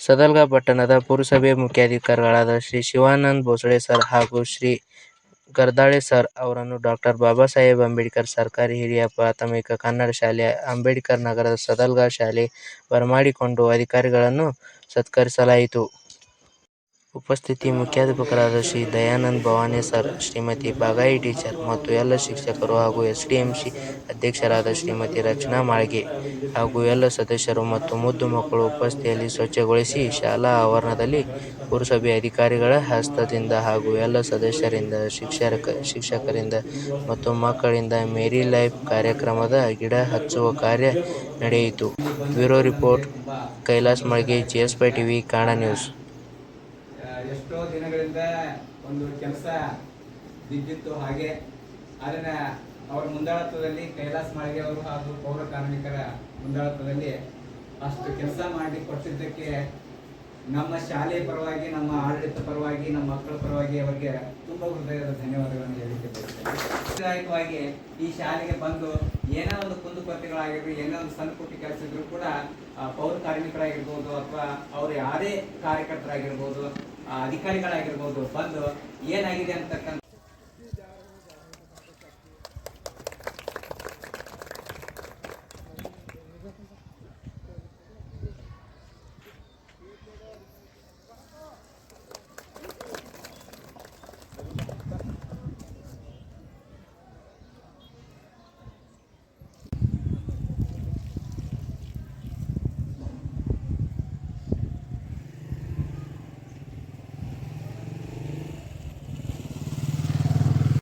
ಸದಲ್ಗ ಪಟ್ಟಣದ ಪುರಸಭೆ ಮುಖ್ಯಾಧಿಕಾರಿಗಳಾದ ಶ್ರೀ ಶಿವಾನಂದ ಭೋಸಳೆ ಸರ್ ಹಾಗೂ ಶ್ರೀ ಗರ್ದಾಳೆ ಸರ್ ಅವರನ್ನು ಡಾಕ್ಟರ್ ಬಾಬಾ ಸಾಹೇಬ್ ಅಂಬೇಡ್ಕರ್ ಸರ್ಕಾರಿ ಹಿರಿಯ ಪ್ರಾಥಮಿಕ ಕನ್ನಡ ಶಾಲೆ ಅಂಬೇಡ್ಕರ್ ನಗರದ ಸದಲ್ಗ ಶಾಲೆ ಬರಮಾಡಿಕೊಂಡು ಅಧಿಕಾರಿಗಳನ್ನು ಸತ್ಕರಿಸಲಾಯಿತು. ಉಪಸ್ಥಿತಿ ಮುಖ್ಯಾಧ್ಯಾಪಕರಾದ ಶ್ರೀ ದಯಾನಂದ ಭವಾನಿ ಸರ್, ಶ್ರೀಮತಿ ಬಾಗಾಯಿ ಟೀಚರ್ ಮತ್ತು ಎಲ್ಲ ಶಿಕ್ಷಕರು ಹಾಗೂ ಸಿ ಅಧ್ಯಕ್ಷರಾದ ಶ್ರೀಮತಿ ರಚನಾ ಮಾಳ್ಗೆ ಹಾಗೂ ಎಲ್ಲ ಸದಸ್ಯರು ಮತ್ತು ಮುದ್ದು ಮಕ್ಕಳು ಉಪಸ್ಥಿತಿಯಲ್ಲಿ ಸ್ವಚ್ಛಗೊಳಿಸಿ ಶಾಲಾ ಆವರಣದಲ್ಲಿ ಪುರಸಭೆ ಅಧಿಕಾರಿಗಳ ಹಸ್ತದಿಂದ ಹಾಗೂ ಎಲ್ಲ ಸದಸ್ಯರಿಂದ, ಶಿಕ್ಷಕ ಶಿಕ್ಷಕರಿಂದ ಮತ್ತು ಮಕ್ಕಳಿಂದ ಮೇರಿ ಲೈಫ್ ಕಾರ್ಯಕ್ರಮದ ಗಿಡ ಹಚ್ಚುವ ಕಾರ್ಯ ನಡೆಯಿತು. Bureau report Kailasa Malge T V Kannada news ಎಷ್ಟೋ ದಿನಗಳಿಂದ ಒಂದು ಕೆಲಸ ಬಿದ್ದಿತ್ತು ಹಾಗೆ ಅದನ್ನ ಅವರ ಮುಂದಾಳತ್ವದಲ್ಲಿ ಕೈಲಾಸ ಮಾಳಿಗೆ ಅವರು ಹಾಗೂ ಪೌರ ಕಾರ್ಮಿಕರ ಮುಂದಾಳತ್ವದಲ್ಲಿ ಅಷ್ಟು ಕೆಲಸ ಮಾಡಿ ಕೊಟ್ಟಿದ್ದಕ್ಕೆ ನಮ್ಮ ಶಾಲೆ ಪರವಾಗಿ, ನಮ್ಮ ಆಡಳಿತ ಪರವಾಗಿ, ನಮ್ಮ ಮಕ್ಕಳ ಪರವಾಗಿ ಅವರಿಗೆ ತುಂಬ ಹೃದಯದ ಧನ್ಯವಾದಗಳನ್ನು ಬಯಸ್ತೇನೆ. ಸಾಂಪ್ರದಾಯಿಕವಾಗಿ ಈ ಶಾಲೆಗೆ ಬಂದು ಏನೋ ಒಂದು ಕುಂದುಕೊರತೆಗಳಾಗಿರ್ಬೋದು ಏನೋ ಒಂದು ಸಣ್ಣ ಪುಟ್ಟ ಕೆಲಸ ಇದ್ರೂ ಕೂಡ ಪೌರ ಕಾರ್ಮಿಕರಾಗಿರ್ಬೋದು ಅಥವಾ ಅವರು ಯಾರೇ ಕಾರ್ಯಕರ್ತರಾಗಿರ್ಬೋದು ಅಧಿಕಾರಿಗಳಾಗಿರ್ಬೋದು ಬಂದು ಏನಾಗಿದೆ ಅಂತಕ್ಕಂಥ